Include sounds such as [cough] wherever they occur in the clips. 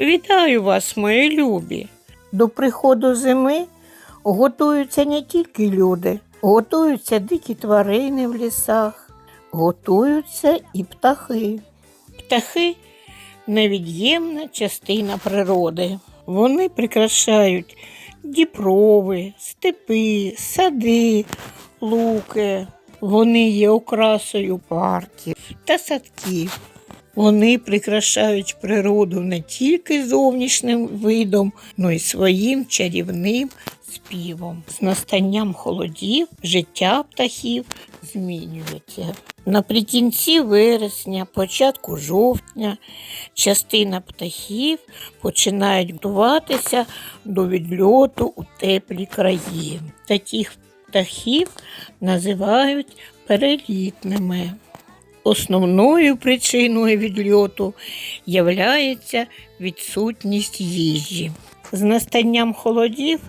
Вітаю вас, мої любі. До приходу зими готуються не тільки люди, готуються дикі тварини в лісах, готуються і птахи. Птахи невід'ємна частина природи. Вони прикрашають діпрови, степи, сади, луки. Вони є окрасою парків та садків. Вони прикрашають природу не тільки зовнішнім видом, але й своїм чарівним співом. З настанням холодів життя птахів змінюється. Наприкінці вересня, початку жовтня, частина птахів починають готуватися до відльоту у теплі краї. Таких птахів називають перелітними. Основною причиною відльоту являється відсутність їжі. З настанням холодів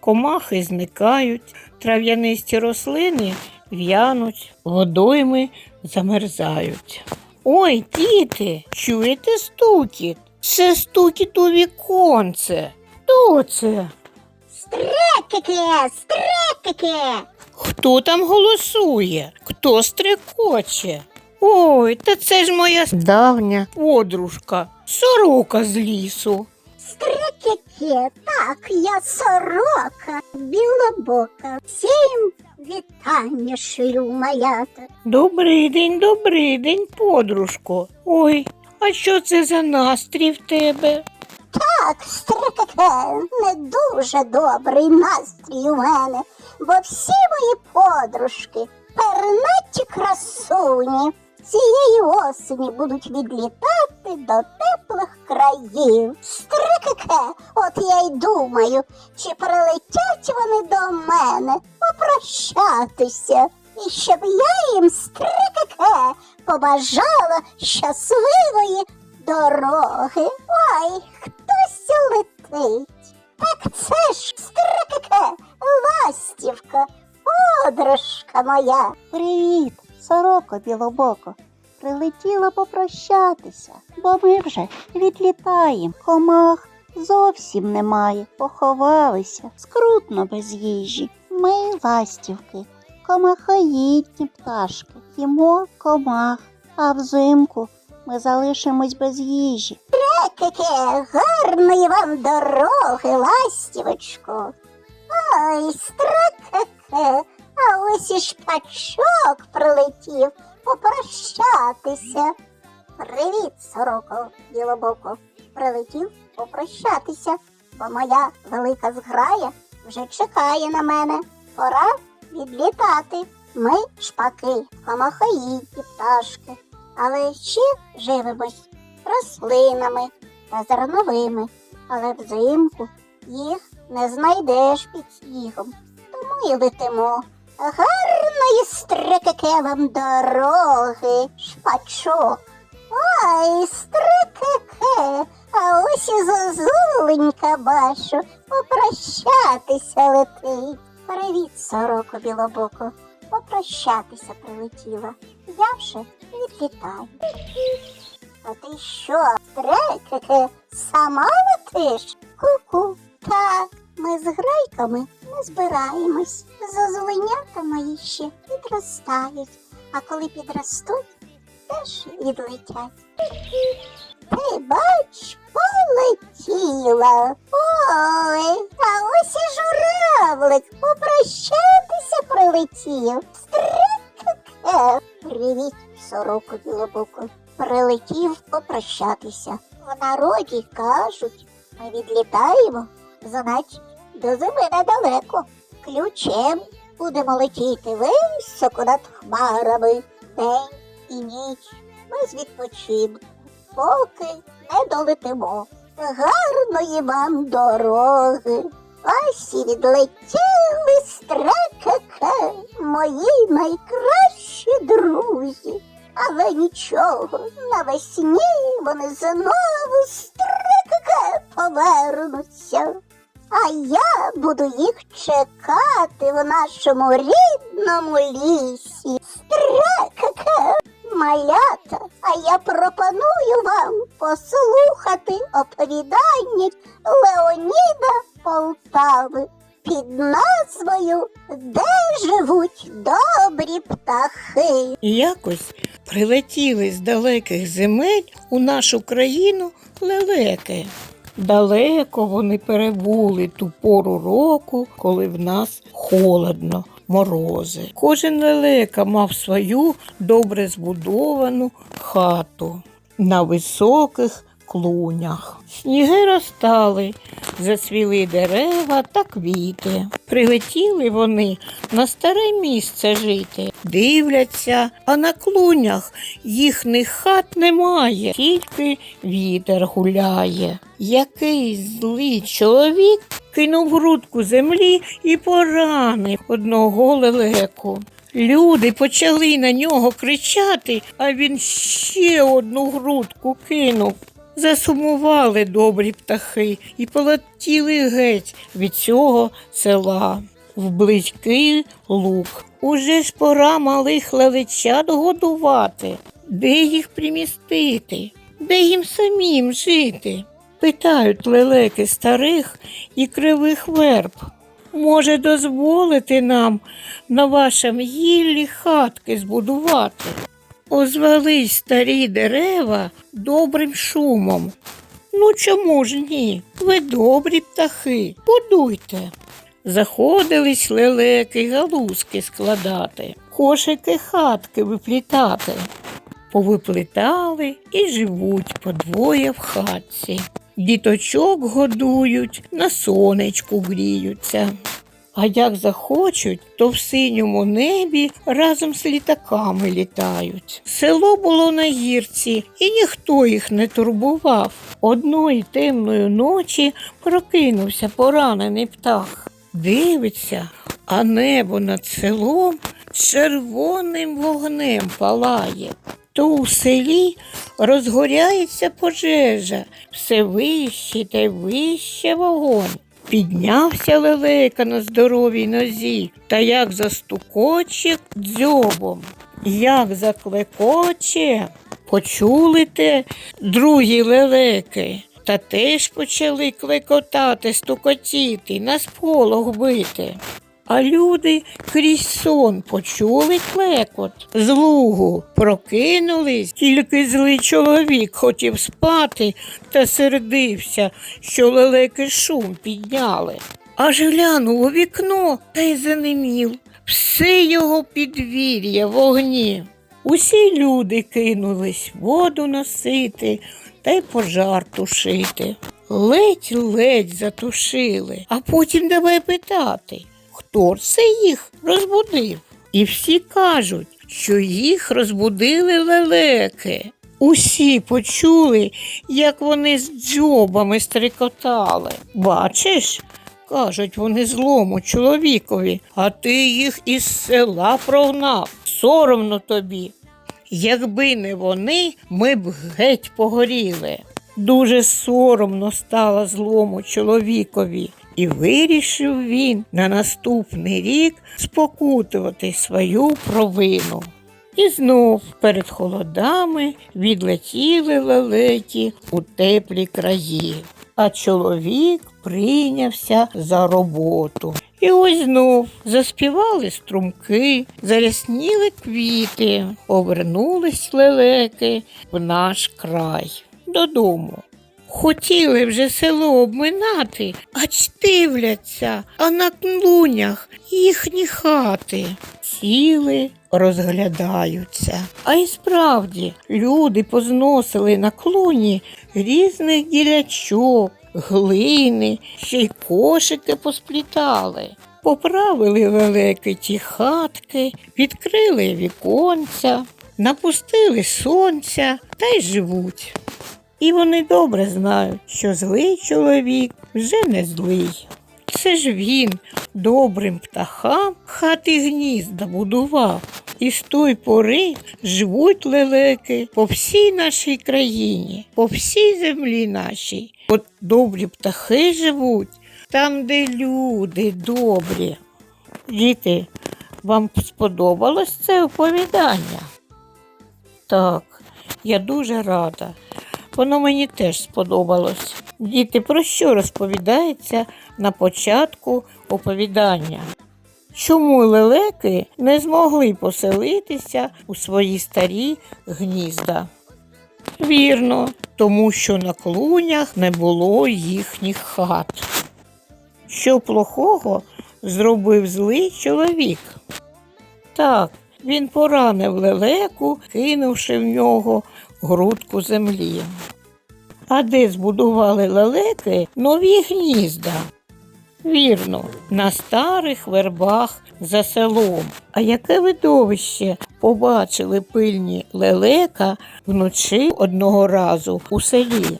комахи зникають, трав'янисті рослини в'януть, водойми замерзають. Ой, діти, чуєте стукіт? Це стукіт у віконце. Хто це? Стрекики, стрекики. Хто там голосує? Хто стрекоче? Ой, та це ж моя давня подружка, сорока з лісу. Стрекики, так, я сорока, білобока. Всім вітання шлю малята. Добрий день, добрий день, подружко. Ой, а що це за настрій в тебе? Так, стрекики, не дуже добрий настрій у мене, бо всі мої подружки, пернаті красуні, цієї осені будуть відлітати до теплих країв. Стрекики, от я й думаю, чи прилетять вони до мене попрощатися. І щоб я їм стрекики побажала щасливої дороги. Ой, хтось летить. Так це ж стрекике, ластівка, подружка моя. Привіт, сороко білобоко. Прилетіла попрощатися, бо ми вже відлітаємо. Комах зовсім немає. Поховалися скрутно без їжі. Ми ластівки, комахоїдні пташки, їмо комах, а взимку ми залишимось без їжі. Стрекике, гарної вам дороги, ластівочко. Ой, стрекике, [laughs] а ось і шпачок прилетів попрощатися. Привіт, сороко, білобоко. Прилетів попрощатися, бо моя велика зграя вже чекає на мене. Пора відлітати. Ми шпаки, комахоїдні пташки, але ще живемось рослинами та зерновими, але взимку їх не знайдеш під снігом. Тому й летимо. Гарної стрекеке вам дороги, шпачок. Ой, стрекеке, а ось і зозуленька бачу, попрощатися летить. Привіт, сороко білобоко, попрощатися прилетіла. Я вже відлітаю. А ти що, стрекеке, сама летиш? Ку-ку. Так, ми з грайками не збираємось. Зозуленята мої ще підростають, а коли підростуть, теж відлетять. Ти бач, полетіла. Ой, а ось і журавлик попрощатися прилетів. Стрекеке. Привіт, сороко білобоку. Прилетів попрощатися. В народі кажуть, ми відлітаємо, значить, до зими недалеко. Ключем будемо летіти високо над хмарами, день і ніч без відпочинку, поки не долетимо. Гарної вам дороги. Ось і відлетіли стрекаке, мої найкращі друзі. Але нічого, навесні вони знову стрекаке повернуться. А я буду їх чекати в нашому рідному лісі. Стрекаке, малята, а я пропоную вам послухати оповідання Леоніда Полтави під назвою Де живуть добрі птахи. Якось прилетіли з далеких земель у нашу країну лелеки. Далеко вони перебули ту пору року, коли в нас холодно, морози. Кожен лелека мав свою добре збудовану хату на високих клунях. Сніги розтали, зацвіли дерева та квіти. Прилетіли вони на старе місце жити. Дивляться, а на клунях їхніх хат немає, тільки вітер гуляє. Який злий чоловік кинув грудку землі і поранив одного лелеку. Люди почали на нього кричати, а він ще одну грудку кинув. Засумували добрі птахи і полетіли геть від цього села в близький луг. Уже ж пора малих лелечат годувати. Де їх примістити? Де їм самим жити? Питають лелеки старих і кривих верб. Може, дозволити нам на вашому гіллі хатки збудувати? Озвались старі дерева добрим шумом. Ну чому ж ні? Ви добрі птахи, будуйте. Заходились лелеки галузки складати, кошики хатки виплітати. Повиплітали і живуть по двоє в хатці. Діточок годують, на сонечку гріються. А як захочуть, то в синьому небі разом з літаками літають. Село було на гірці, і ніхто їх не турбував. Одної темної ночі прокинувся поранений птах. Дивиться, а небо над селом червоним вогнем палає. То у селі розгоряється пожежа, все вище та вище вогонь. Піднявся лелека на здоровій нозі, та як застукоче дзьобом, як заклекоче, почули те другі лелеки, та теж почали клекотати, стукотіти, на сполох бити. А люди крізь сон почули клекот з лугу, прокинулись, тільки злий чоловік хотів спати та сердився, що лелеки шум підняли. Аж глянув у вікно та й занемів. Все його підвір'я в огні. Усі люди кинулись воду носити та й пожар тушити. Ледь-ледь затушили, а потім давай питати, хто це їх розбудив. І всі кажуть, що їх розбудили лелеки. Усі почули, як вони з дзьобами стрикотали. Бачиш, кажуть вони злому чоловікові, а ти їх із села прогнав. Соромно тобі. Якби не вони, ми б геть погоріли. Дуже соромно стало злому чоловікові, і вирішив він на наступний рік спокутувати свою провину. І знов перед холодами відлетіли лелеки у теплі краї, а чоловік прийнявся за роботу. І ось знов заспівали струмки, зарясніли квіти, повернулись лелеки в наш край додому. Хотіли вже село обминати, аж дивляться, а на клунях їхні хати. Сіли, розглядаються. А й справді люди позносили на клуні різних ділячок, глини, ще й кошики посплітали. Поправили великі ті хатки, відкрили віконця, напустили сонця та й живуть. І вони добре знають, що злий чоловік вже не злий. Це ж він добрим птахам хати гнізда будував. І з той пори живуть лелеки по всій нашій країні, по всій землі нашій. От добрі птахи живуть там, де люди добрі. Діти, вам сподобалось це оповідання? Так, я дуже рада. Воно мені теж сподобалось. Діти, про що розповідається на початку оповідання? Чому лелеки не змогли поселитися у свої старі гнізда? Вірно, тому що на клунях не було їхніх хат. Що плохого зробив злий чоловік? Так, він поранив лелеку, кинувши в нього грудку землі. А де збудували лелеки нові гнізда? Вірно, на старих вербах за селом. А яке видовище побачили пильні лелека вночі одного разу у селі?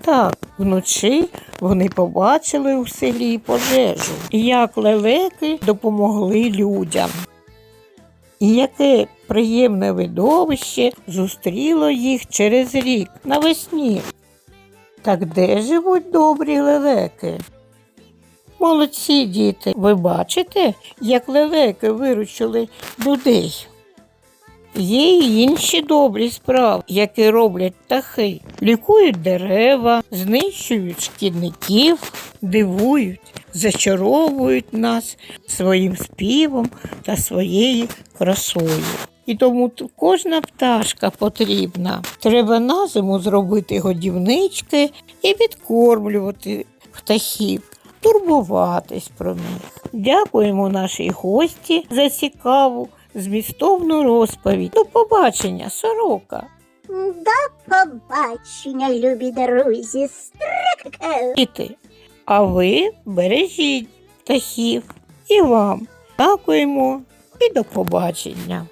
Так, вночі вони побачили у селі пожежу, як лелеки допомогли людям. І яке приємне видовище зустріло їх через рік навесні. Так де живуть добрі лелеки? Молодці діти, ви бачите, як лелеки виручили людей. Є й інші добрі справи, які роблять птахи. Лікують дерева, знищують шкідників, дивують, зачаровують нас своїм співом та своєю красою. І тому кожна пташка потрібна. Треба на зиму зробити годівнички і відкормлювати птахів, турбуватись про них. Дякуємо нашій гості за цікаву змістовну розповідь. До побачення, сорока. До побачення, любі друзі. Стрика. Діти, а ви бережіть птахів і вам. Дякуємо і до побачення.